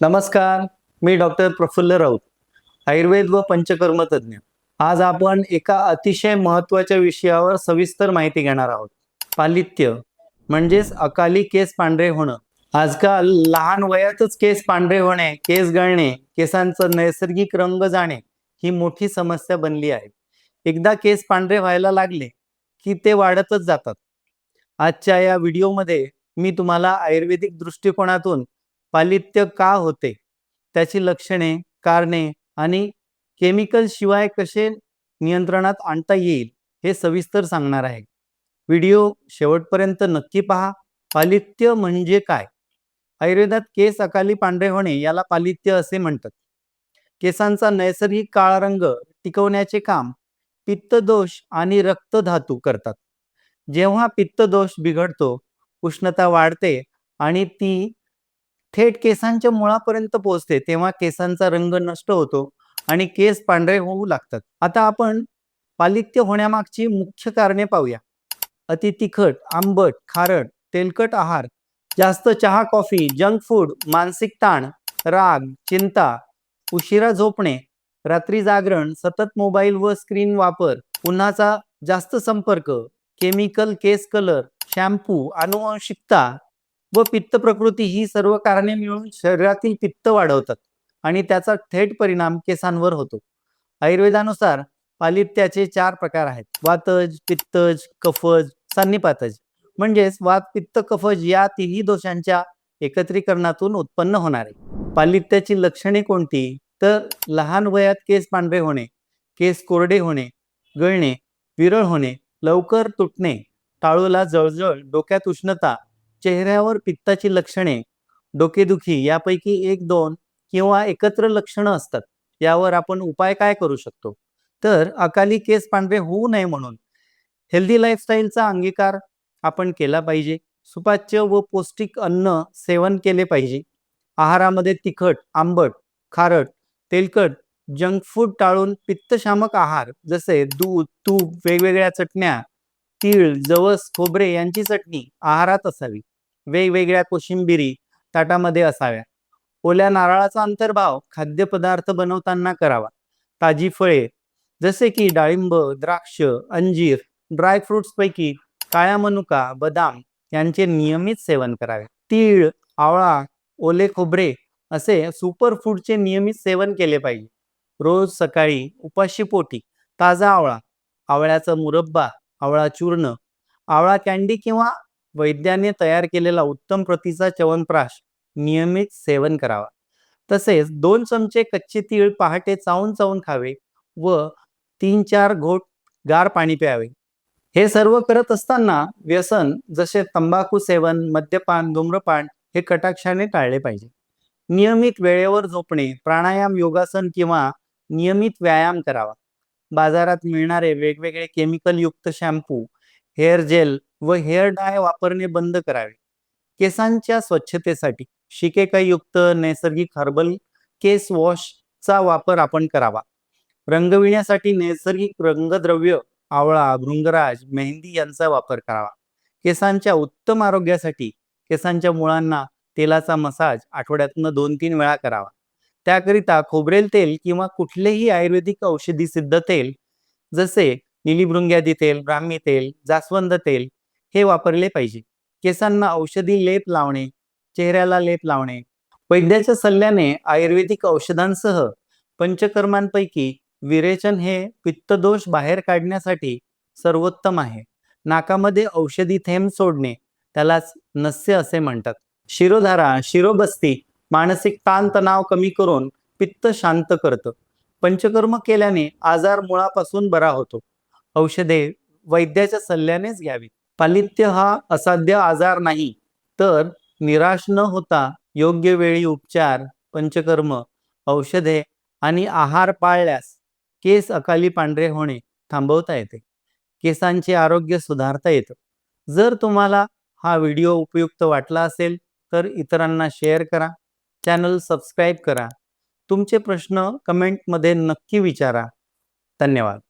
नमस्कार मी डॉक्टर प्रफुल्ल राऊत आयुर्वेद व पंचकर्म तज्ज्ञ आज आपण एका अतिशय महत्त्वाच्या विषयावर सविस्तर माहिती घेणार आहोत. पालित्य म्हणजेच अकाली केस पांढरे होणं. आजकाल लहान वयातच केस पांढरे होणे केस गळणे केसांचा नैसर्गिक रंग जाणे ही मोठी समस्या बनली आहे. एकदा केस पांढरे व्हायला लागले की ते वाढतच जातात. आजच्या या व्हिडिओमध्ये मी तुम्हाला आयुर्वेदिक दृष्टिकोनातून पालित्य का होते? त्याची लक्षणे कारणे आणि केमिकल शिवाय कसे नियंत्रणात आणता येईल हे सविस्तर सांगणार आहे. व्हिडिओ शेवटपर्यंत नक्की पहा. पालित्य म्हणजे काय? आयुर्वेदात केस अकाली पांढरे होणे याला पालित्य असे म्हणतात. केसांचा नैसर्गिक काळा रंग टिकवण्याचे काम पित्तदोष आणि रक्तधातू करतात. जेव्हा पित्तदोष बिघडतो उष्णता वाढते आणि ती थेट केसांच्या मुळापर्यंत पोहोचते तेव्हा केसांचा रंग नष्ट होतो आणि केस पांढरे होऊ लागतात. आता आपण पालित्य होण्यामागची मुख्य कारणे पाहूया. अति तिखट आंबट खारट तेलकट आहार जास्त चहा कॉफी जंक फूड मानसिक ताण राग चिंता उशिरा झोपणे रात्री जागरण सतत मोबाईल व स्क्रीन वापर उन्हाचा जास्त संपर्क केमिकल केस कलर शॅम्पू अनुवंशिकता व पित्त प्रकृती ही सर्व कारणे मिळून शरीरातील पित्त वाढवतात आणि त्याचा थेट परिणाम केसांवर होतो. आयुर्वेदानुसार पालित्याचे चार प्रकार आहेत. वातज पित्तज कफज सान्निपातज. म्हणजेच वात पित्त कफज या तिन्ही दोषांच्या एकत्रीकरणातून उत्पन्न होणारे. पालित्याची लक्षणे कोणती? तर लहान वयात केस पांढरे होणे केस कोरडे होणे गळणे विरळ होणे लवकर तुटणे टाळूला जळजळ डोक्यात उष्णता चेहऱ्यावर पित्ताची लक्षणे डोकेदुखी यापैकी एक दोन किंवा एकत्र लक्षणं असतात. यावर आपण उपाय काय करू शकतो? तर अकाली केस पांढरे होऊ नये म्हणून हेल्दी लाईफस्टाईलचा अंगीकार आपण केला पाहिजे. सुपाच्य व पौष्टिक अन्न सेवन केले पाहिजे. आहारामध्ये तिखट आंबट खारट तेलकट जंक फूड टाळून पित्तशामक आहार जसे दूध तूप वेगवेगळ्या चटण्या तीळ जवस खोबरे यांची चटणी आहारात असावी. वेगवेगळ्या कोशिंबिरी ताटामध्ये असाव्या. ओल्या नारळाचा अंतर्भाव खाद्यपदार्थ बनवताना करावा. ताजी फळे जसे की डाळिंब द्राक्ष अंजीर ड्रायफ्रुट्स पैकी काळ्या मनुका बदाम यांचे नियमित सेवन करावे. तीळ आवळा ओले खोबरे असे सुपर फूडचे नियमित सेवन केले पाहिजे. रोज सकाळी उपाशी पोटी ताजा आवळा आवळ्याचा मुरब्बा आवळा चूर्ण आवळा कॅन्डी किंवा वैद्याने तयार केलेला उत्तम प्रतीचा च्यवनप्राश नियमित सेवन करावा. तसेच दोन चमचे कच्चे तीळ पहाटे चावून चावून खावे व तीन चार घोट गार पाणी प्यावे. हे सर्व करत असताना व्यसन जसे तंबाखू सेवन मद्यपान धूम्रपान हे कटाक्षाने टाळले पाहिजे. नियमित वेळेवर झोपणे प्राणायाम योगासन किंवा नियमित व्यायाम करावा. बाजारात मिळणारे वेगवेगळे केमिकल युक्त शॅम्पू हेअर जेल व हेअर डाय वापरणे बंद करावे. केसांच्या स्वच्छतेसाठी शिकेकायुक्त नैसर्गिक हर्बल केस वॉशचा वापर आपण करावा. रंगविण्यासाठी नैसर्गिक रंगद्रव्य आवळा भृंगराज मेहंदी यांचा वापर करावा. केसांच्या उत्तम आरोग्यासाठी केसांच्या मुळांना तेलाचा मसाज आठवड्यातनं दोन तीन वेळा करावा. त्याकरिता खोबरेल तेल किंवा कुठलेही आयुर्वेदिक औषधी सिद्ध तेल जसे निलीभृंग्यादी तेल ब्राह्मी तेल जास्वंद तेल हे वापरले पाहिजे. केसांना औषधी लेप लावणे चेहऱ्याला लेप लावणे वैद्याच्या सल्ल्याने आयुर्वेदिक औषधांसह पंचकर्मांपैकी विरेचन हे पित्तदोष बाहेर काढण्यासाठी सर्वोत्तम आहे. नाकामध्ये औषधी थेंब सोडणे त्यालाच नस्य असे म्हणतात. शिरोधारा शिरोबस्ती मानसिक ताण तणाव कमी करून पित्त शांत करतं. पंचकर्म केल्याने आजार मुळापासून बरा होतो. औषधे वैद्याच्या सल्ल्यानेच घ्यावी पालित्य हा असाध्य आजार नाही. तर निराश न होता योग्य वेळी उपचार पंचकर्म औषधे आणि आहार पाळल्यास केस अकाली पांढरे होणे थांबवता येते. केसांचे आरोग्य सुधारता येतं. जर तुम्हाला हा व्हिडिओ उपयुक्त वाटला असेल तर इतरांना शेअर करा. चॅनल सबस्क्राईब करा. तुमचे प्रश्न कमेंटमध्ये नक्की विचारा. धन्यवाद.